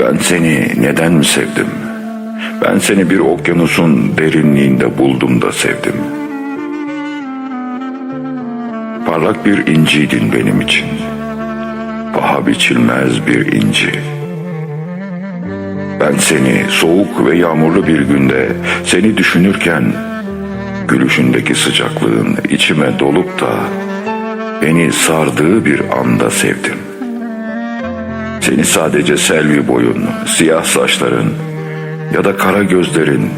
Ben seni neden mi sevdim? Ben seni bir okyanusun derinliğinde buldum da sevdim. Parlak bir inciydin benim için. Paha biçilmez bir inci. Ben seni soğuk ve yağmurlu bir günde seni düşünürken gülüşündeki sıcaklığın içime dolup da beni sardığı bir anda sevdim. Seni sadece selvi boyun, siyah saçların ya da kara gözlerin,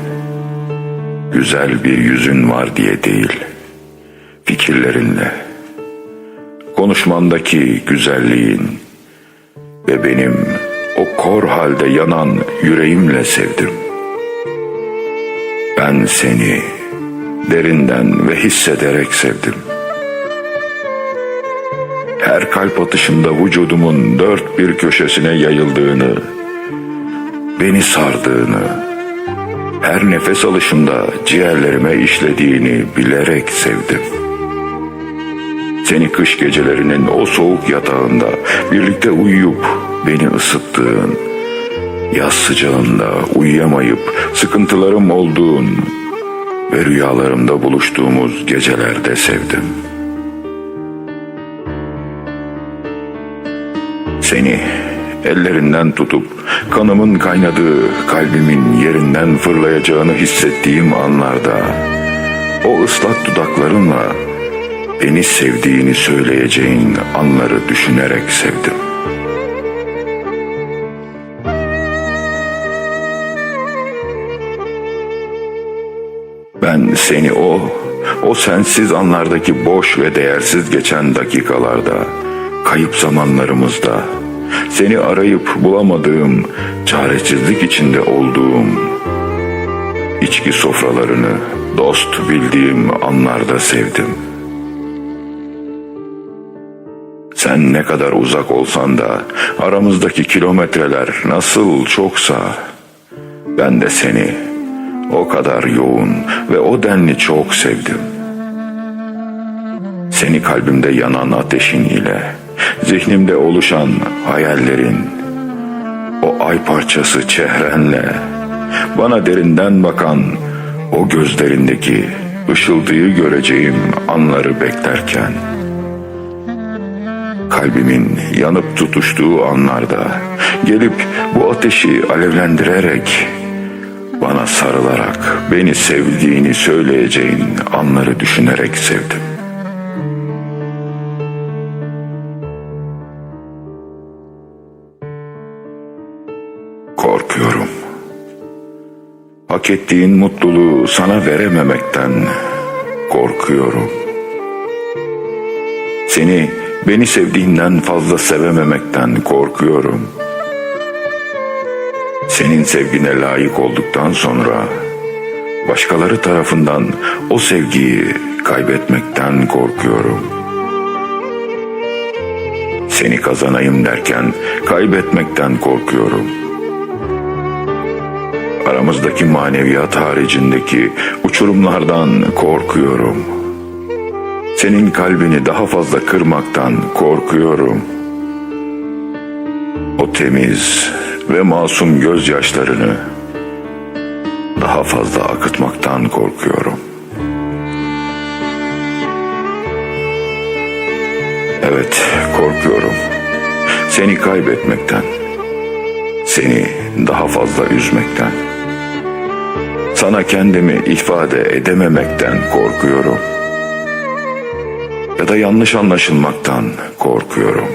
güzel bir yüzün var diye değil, fikirlerinle, konuşmandaki güzelliğin ve benim o kor halde yanan yüreğimle sevdim. Ben seni derinden ve hissederek sevdim. Her kalp atışında vücudumun dört bir köşesine yayıldığını, beni sardığını, her nefes alışımda ciğerlerime işlediğini bilerek sevdim. Seni kış gecelerinin o soğuk yatağında birlikte uyuyup beni ısıttığın, yaz sıcağında uyuyamayıp sıkıntılarım olduğun ve rüyalarımda buluştuğumuz gecelerde sevdim. Seni ellerinden tutup kanımın kaynadığı kalbimin yerinden fırlayacağını hissettiğim anlarda o ıslak dudaklarınla beni sevdiğini söyleyeceğin anları düşünerek sevdim. Ben seni o, o sensiz anlardaki boş ve değersiz geçen dakikalarda, kayıp zamanlarımızda, seni arayıp bulamadığım, çaresizlik içinde olduğum, içki sofralarını dost bildiğim anlarda sevdim. Sen ne kadar uzak olsan da aramızdaki kilometreler nasıl çoksa ben de seni o kadar yoğun ve o denli çok sevdim. Seni kalbimde yanan ateşin ile, zihnimde oluşan hayallerin, o ay parçası çehrenle, bana derinden bakan o gözlerindeki ışıltıyı göreceğim anları beklerken, kalbimin yanıp tutuştuğu anlarda gelip bu ateşi alevlendirerek bana sarılarak beni sevdiğini söyleyeceğin anları düşünerek sevdim. Korkuyorum. Hak ettiğin mutluluğu sana verememekten korkuyorum. Seni beni sevdiğinden fazla sevememekten korkuyorum. Senin sevgine layık olduktan sonra başkaları tarafından o sevgiyi kaybetmekten korkuyorum. Seni kazanayım derken kaybetmekten korkuyorum. Aramızdaki maneviyat haricindeki uçurumlardan korkuyorum. Senin kalbini daha fazla kırmaktan korkuyorum. O temiz ve masum gözyaşlarını daha fazla akıtmaktan korkuyorum. Evet, korkuyorum. Seni kaybetmekten. Seni daha fazla üzmekten. Sana kendimi ifade edememekten korkuyorum. Ya da yanlış anlaşılmaktan korkuyorum.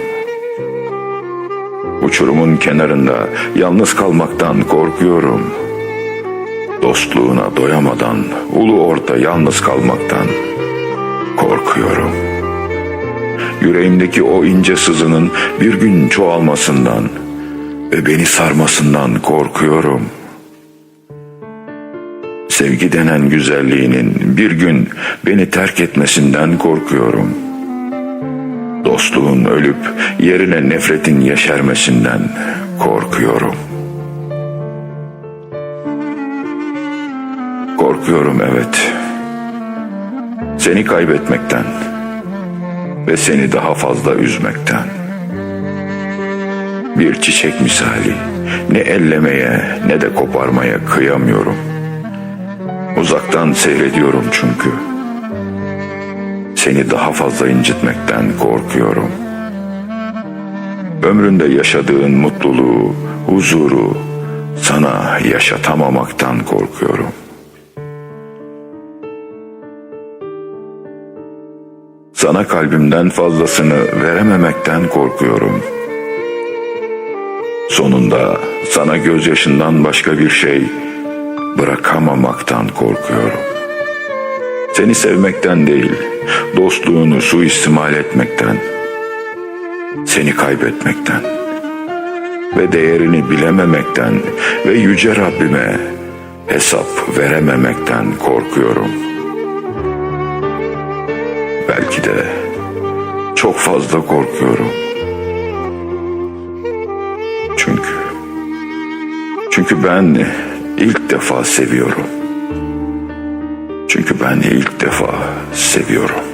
Uçurumun kenarında yalnız kalmaktan korkuyorum. Dostluğuna doyamadan ulu orta yalnız kalmaktan korkuyorum. Yüreğimdeki o ince sızının bir gün çoğalmasından ve beni sarmasından korkuyorum. Sevgi denen güzelliğinin bir gün beni terk etmesinden korkuyorum. Dostluğun ölüp yerine nefretin yeşermesinden korkuyorum. Korkuyorum evet. Seni kaybetmekten ve seni daha fazla üzmekten. Bir çiçek misali ne ellemeye ne de koparmaya kıyamıyorum. Uzaktan seyrediyorum çünkü. Seni daha fazla incitmekten korkuyorum. Ömründe yaşadığın mutluluğu, huzuru sana yaşatamamaktan korkuyorum. Sana kalbimden fazlasını verememekten korkuyorum. Sonunda sana gözyaşından başka bir şey bırakamamaktan korkuyorum. Seni sevmekten değil, dostluğunu suistimal etmekten, seni kaybetmekten ve değerini bilememekten ve yüce Rabbime hesap verememekten korkuyorum. Belki de çok fazla korkuyorum. Çünkü çünkü ben ilk defa seviyorum. Çünkü ben ilk defa seviyorum.